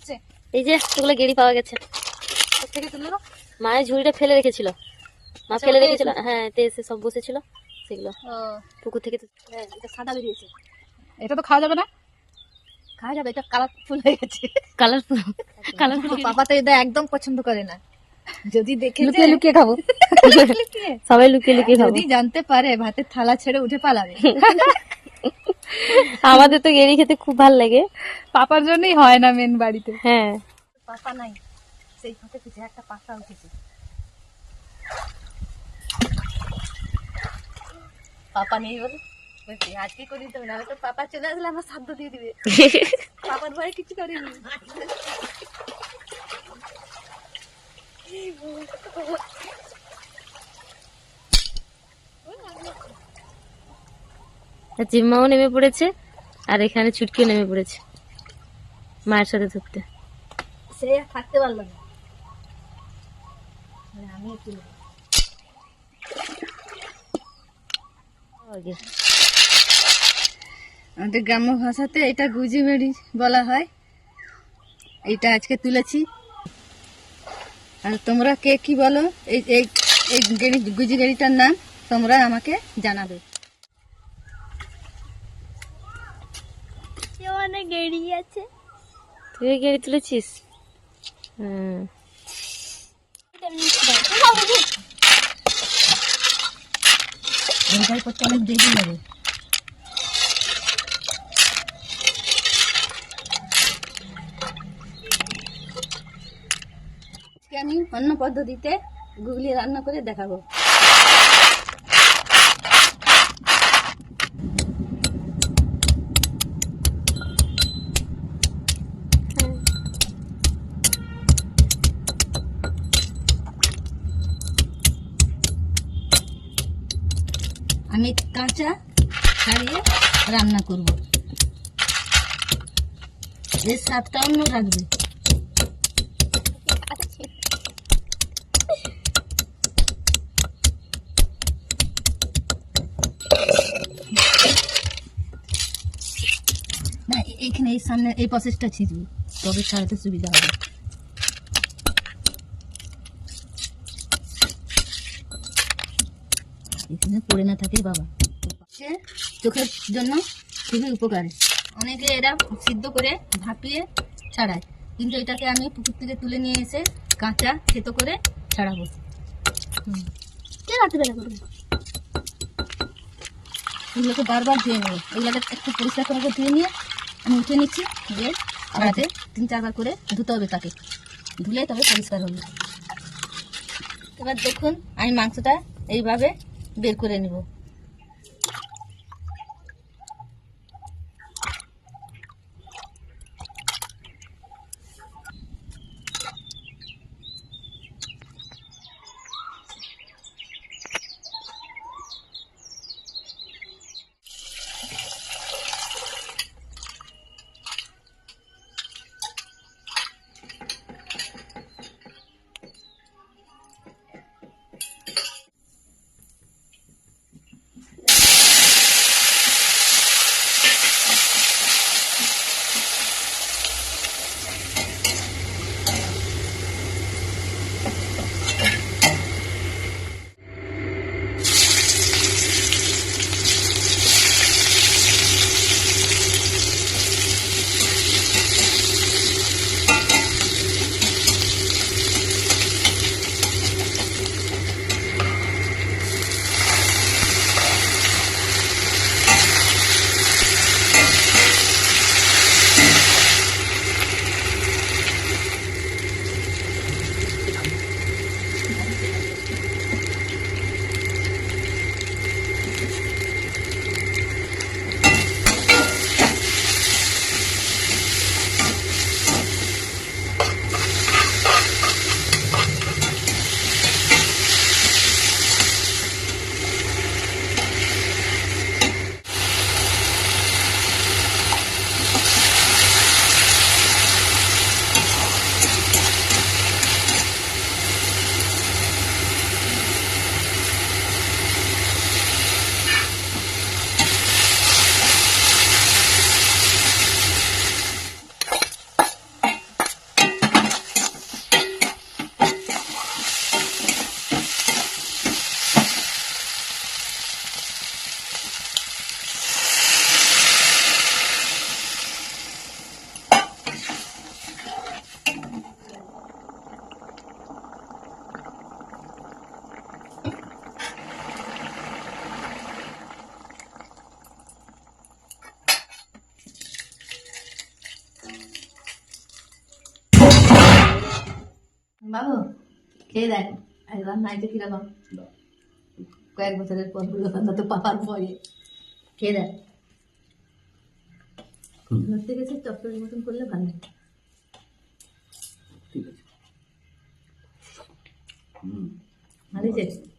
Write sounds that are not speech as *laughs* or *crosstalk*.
হচ্ছে? এই যে এগুলো গেড়ি পাওয়া গেছে। থেকে তুললো? মায়ের ঝুড়িটা ফেলে রেখেছিল। মা ফেলে রেখেছিল। হ্যাঁ এসে সব বসেছিল সেগুলো। পুকুর থেকে হ্যাঁ, এটা সাদা বেরিয়েছে। এটা তো খাওয়া যাবে না? খাওয়া যাবে এটা কালারফুল হয়ে গেছে। কালারফুল কালারফুল পাপা তো এটা একদম পছন্দ করে না। যদি দেখে লুকিয়ে লুকিয়ে খাব। সবাই লুকিয়ে লুকিয়ে খাব। যদি জানতে পারে ভাতের থালা ছেড়ে উঠে পালাবে। *laughs* *laughs* আমাদের তো গেড়ি খেতে খুব ভালো লাগে। পাপার জন্যই হয় না মেন বাড়িতে। হ্যাঁ। পাপা নাই সেই ফাঁকে পিছিয়ে একটা পাতা উঠেছে। পাপা নেই বলে আজকে করে দিতে হবে না তো পাপা চলে আসলে আমার সাধ্য দিয়ে দিবে। *laughs* পাপার ভয়ে কিছু করিনি। আর *laughs* জিম্মাও নেমে পড়েছে আর এখানে ছুটকিও নেমে পড়েছে। মায়ের সাথে ধরতে। সে আর থাকতে পারল না। মানে আমি। আমাদের গ্রাম্য ভাষাতে এটা গুজি বেড়ি বলা হয়। এটা আজকে তুলেছি। আর তোমরা কে কি বলো? এই এই এই গেড়ি গুজি গেড়িটার নাম তোমরা আমাকে জানাবে। অনেক গেড়ি আছে। তুই গেড়ি তুলেছিস? হুম। এইটাই করতে অনেক দেরি লাগে আজকে আমি অন্য পদ্ধতিতে গুগলি রান্না করে দেখাবো। আমি কাঁচা ছাড়িয়ে রান্না করব। এর স্বাদটা অন্য রাখবে না এইখানে এই সামনে এই প্রসেসটা ছিঁচবি তবে ছাড়াতে সুবিধা হবে। এখানে পড়ে না থাকে বাবা। সে চোখের জন্য খুবই উপকারী। অনেকে এরা সিদ্ধ করে ভাপিয়ে ছাড়ায়। কিন্তু এটাকে আমি পুকুর থেকে তুলে নিয়ে এসে কাঁচা থেতো করে ছাড়াবো। কে রাত্রিবেলা করব? এগুলোকে বারবার ধুয়ে নেব। এগুলোকে একটু পরিষ্কার করে ধুয়ে নিয়ে আমি উঠে নিচ্ছি। দিয়ে রাতে তিন চারবার করে ধুতে হবে তাকে। ধুলে তবে পরিষ্কার হবে। এবার দেখুন আমি মাংসটা এইভাবে বের করে নিব। খেয়ে দেখ। আর রান্না হয়েছে কীরকম কয়েক বছরের পর রান্না তো পাওয়ার পরে খেয়ে দেখ। ধরতে গেছে চপ্পলের মতন করলে ভালো। লাগে ঠিক আছে। হুম। ভালো হয়েছে?